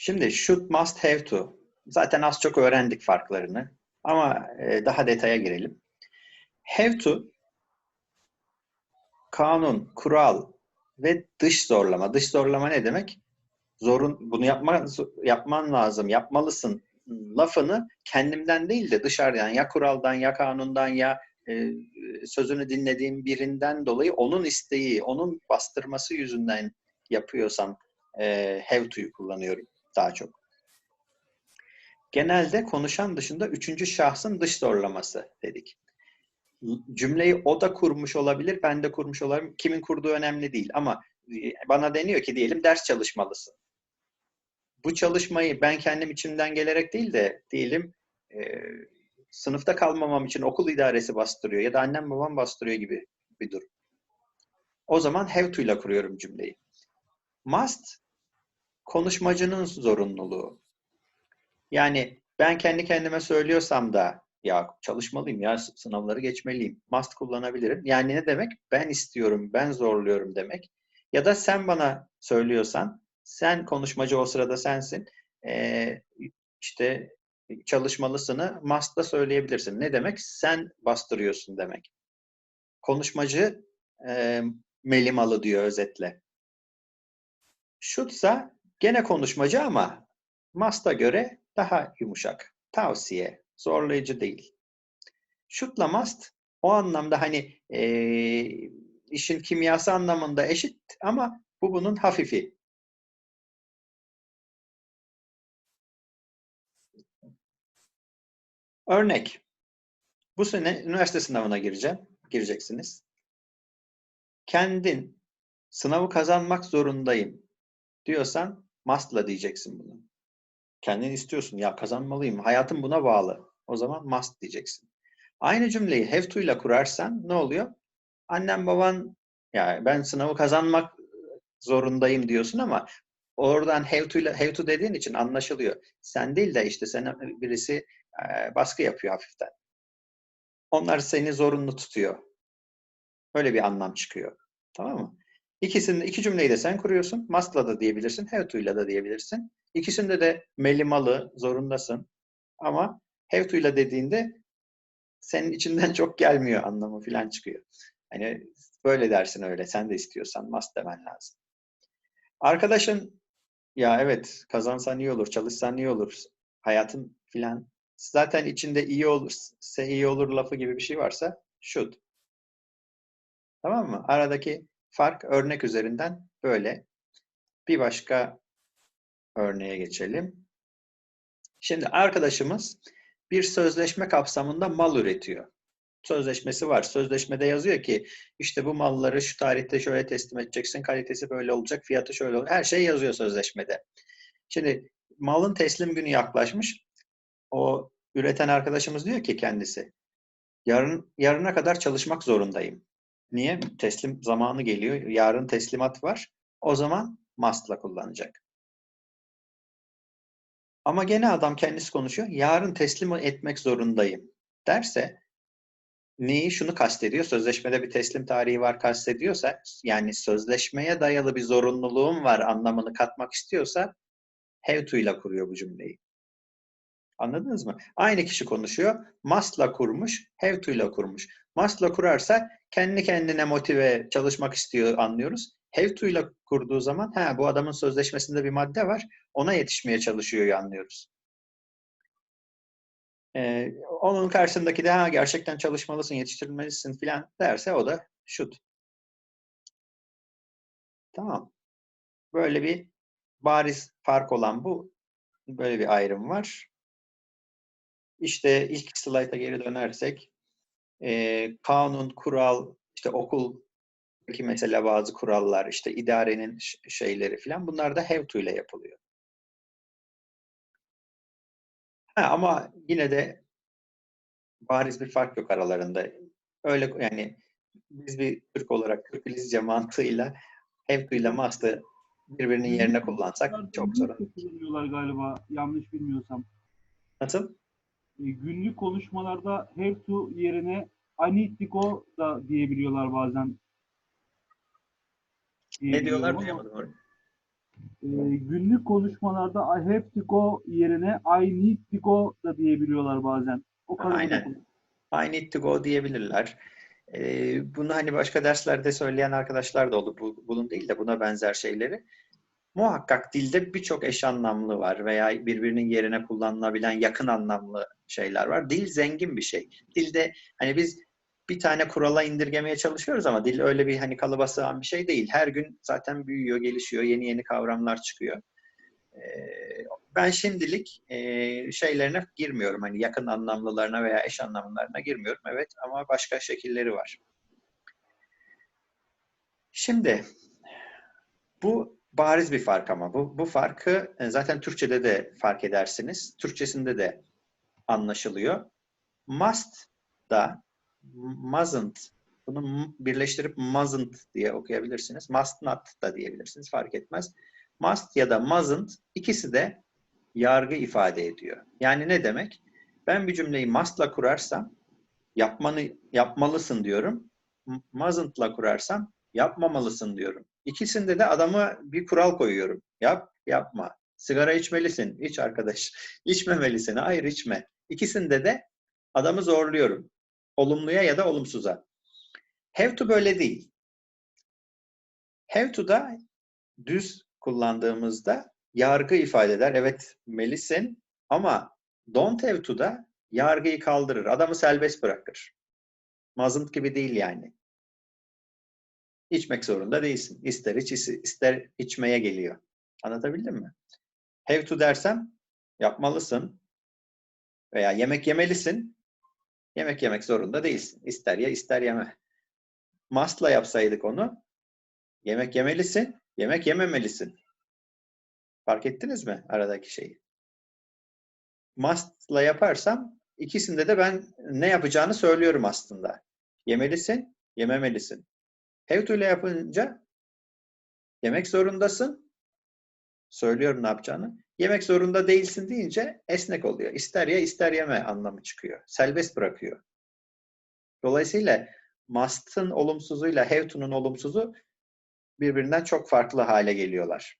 Şimdi should, must, have to. Zaten az çok öğrendik farklarını. Ama e, daha detaya girelim. Have to kanun, kural ve dış zorlama. Dış zorlama ne demek? Zorun bunu yapma, yapman lazım, yapmalısın lafını kendimden değil de dışarıdan ya kuraldan ya kanundan ya e, sözünü dinlediğim birinden dolayı onun isteği, onun bastırması yüzünden yapıyorsam e, have to'yu kullanıyorum daha çok. Genelde konuşan dışında üçüncü şahsın dış zorlaması dedik. Cümleyi o da kurmuş olabilir, ben de kurmuş olabilirim. Kimin kurduğu önemli değil ama bana deniyor ki diyelim ders çalışmalısın. Bu çalışmayı ben kendim içimden gelerek değil de diyelim e, sınıfta kalmamam için okul idaresi bastırıyor ya da annem babam bastırıyor gibi bir durum. O zaman have to ile kuruyorum cümleyi. Must konuşmacının zorunluluğu. Yani ben kendi kendime söylüyorsam da ya çalışmalıyım ya sınavları geçmeliyim. Must kullanabilirim. Yani ne demek? Ben istiyorum, ben zorluyorum demek. Ya da sen bana söylüyorsan, sen konuşmacı o sırada sensin. Ee, işte çalışmalısını must'la söyleyebilirsin. Ne demek? Sen bastırıyorsun demek. Konuşmacı e, melimalı diyor özetle. Should'sa gene konuşmacı ama must'a göre daha yumuşak. Tavsiye, zorlayıcı değil. Should'la must o anlamda hani e, işin kimyası anlamında eşit ama bu bunun hafifi. Örnek. Bu sene üniversite sınavına gireceğim. Gireceksiniz. Kendin sınavı kazanmak zorundayım diyorsan must'la diyeceksin bunu. Kendin istiyorsun. Ya kazanmalıyım. Hayatım buna bağlı. O zaman must diyeceksin. Aynı cümleyi have to ile kurarsan ne oluyor? Annem baban ya ben sınavı kazanmak zorundayım diyorsun ama oradan have to ile have to dediğin için anlaşılıyor. Sen değil de işte sana birisi e, baskı yapıyor hafiften. Onlar seni zorunlu tutuyor. Öyle bir anlam çıkıyor. Tamam mı? İkisini, iki cümleyi de sen kuruyorsun. Must'la da diyebilirsin, have to ile de diyebilirsin. İkisinde de melimalı, zorundasın. Ama have to ile dediğinde senin içinden çok gelmiyor anlamı falan çıkıyor. Hani böyle dersin öyle. Sen de istiyorsan must demen lazım. Arkadaşın ya evet kazansan iyi olur, çalışsan iyi olur, hayatın filan zaten içinde iyi olursa iyi olur lafı gibi bir şey varsa should. Tamam mı? Aradaki fark örnek üzerinden böyle. Bir başka örneğe geçelim. Şimdi arkadaşımız bir sözleşme kapsamında mal üretiyor. Sözleşmesi var. Sözleşmede yazıyor ki işte bu malları şu tarihte şöyle teslim edeceksin, kalitesi böyle olacak, fiyatı şöyle olacak. Her şey yazıyor sözleşmede. Şimdi malın teslim günü yaklaşmış. O üreten arkadaşımız diyor ki kendisi yarın yarına kadar çalışmak zorundayım. Niye? Teslim zamanı geliyor. Yarın teslimat var. O zaman must'la kullanacak. Ama gene adam kendisi konuşuyor. Yarın teslim etmek zorundayım derse neyi şunu kastediyor? Sözleşmede bir teslim tarihi var kastediyorsa yani sözleşmeye dayalı bir zorunluluğum var anlamını katmak istiyorsa have to ile kuruyor bu cümleyi. Anladınız mı? Aynı kişi konuşuyor. Must'la kurmuş, have to ile kurmuş. Must'la kurarsa kendi kendine motive çalışmak istiyor anlıyoruz. Have to ile kurduğu zaman ha bu adamın sözleşmesinde bir madde var. Ona yetişmeye çalışıyor anlıyoruz. Ee, onun karşısındaki de ha gerçekten çalışmalısın, yetiştirilmelisin filan derse o da should. Tamam. Böyle bir bariz fark olan bu. Böyle bir ayrım var. İşte ilk slayta geri dönersek e, kanun, kural, işte okuldaki mesela bazı kurallar, işte idarenin şeyleri falan bunlar da have to ile yapılıyor. Ha, ama yine de bariz bir fark yok aralarında. Öyle yani biz bir Türk olarak Türk İngilizce mantığıyla have to ile must'ı birbirinin yerine kullansak çok zor. Kullanıyorlar galiba yanlış bilmiyorsam. Nasıl? E, günlük konuşmalarda have to yerine I need to go da diyebiliyorlar bazen. Ne diyorlar duyamadım orayı. ama, günlük konuşmalarda I have to go yerine I need to go da diyebiliyorlar bazen. O kadar Aynen. I need to go diyebilirler. Ee, bunu hani başka derslerde söyleyen arkadaşlar da oldu. Bu, bunun değil de buna benzer şeyleri. Muhakkak dilde birçok eş anlamlı var veya birbirinin yerine kullanılabilen yakın anlamlı şeyler var. Dil zengin bir şey. Dilde hani biz bir tane kurala indirgemeye çalışıyoruz ama dil öyle bir hani kalıba sığan bir şey değil. Her gün zaten büyüyor, gelişiyor, yeni yeni kavramlar çıkıyor. Ee, ben şimdilik e, şeylerine girmiyorum. Hani yakın anlamlılarına veya eş anlamlılarına girmiyorum. Evet ama başka şekilleri var. Şimdi bu bariz bir fark ama bu, bu farkı e, zaten Türkçe'de de fark edersiniz. Türkçesinde de anlaşılıyor. Must da mustn't bunu birleştirip mustn't diye okuyabilirsiniz. Must not da diyebilirsiniz. Fark etmez. Must ya da mustn't ikisi de yargı ifade ediyor. Yani ne demek? Ben bir cümleyi must'la kurarsam yapmanı yapmalısın diyorum. Mustn't'la kurarsam yapmamalısın diyorum. İkisinde de adama bir kural koyuyorum. Yap, yapma. Sigara içmelisin. İç arkadaş. İçmemelisin. Hayır içme. İkisinde de adamı zorluyorum. Olumluya ya da olumsuza. Have to böyle değil. Have to da düz kullandığımızda yargı ifade eder. Evet melisin ama don't have to da yargıyı kaldırır. Adamı serbest bırakır. Mustn't gibi değil yani. İçmek zorunda değilsin. İster iç, ister içmeye geliyor. Anlatabildim mi? Have to dersem yapmalısın veya yemek yemelisin. Yemek yemek zorunda değilsin. İster ye ister yeme. Must'la yapsaydık onu yemek yemelisin, yemek yememelisin. Fark ettiniz mi aradaki şeyi? Must'la yaparsam ikisinde de ben ne yapacağını söylüyorum aslında. Yemelisin, yememelisin. Have to yapınca yemek zorundasın. Söylüyorum ne yapacağını. Yemek zorunda değilsin deyince esnek oluyor. İster ye ister yeme anlamı çıkıyor. Serbest bırakıyor. Dolayısıyla must'ın olumsuzuyla have to'nun olumsuzu birbirinden çok farklı hale geliyorlar.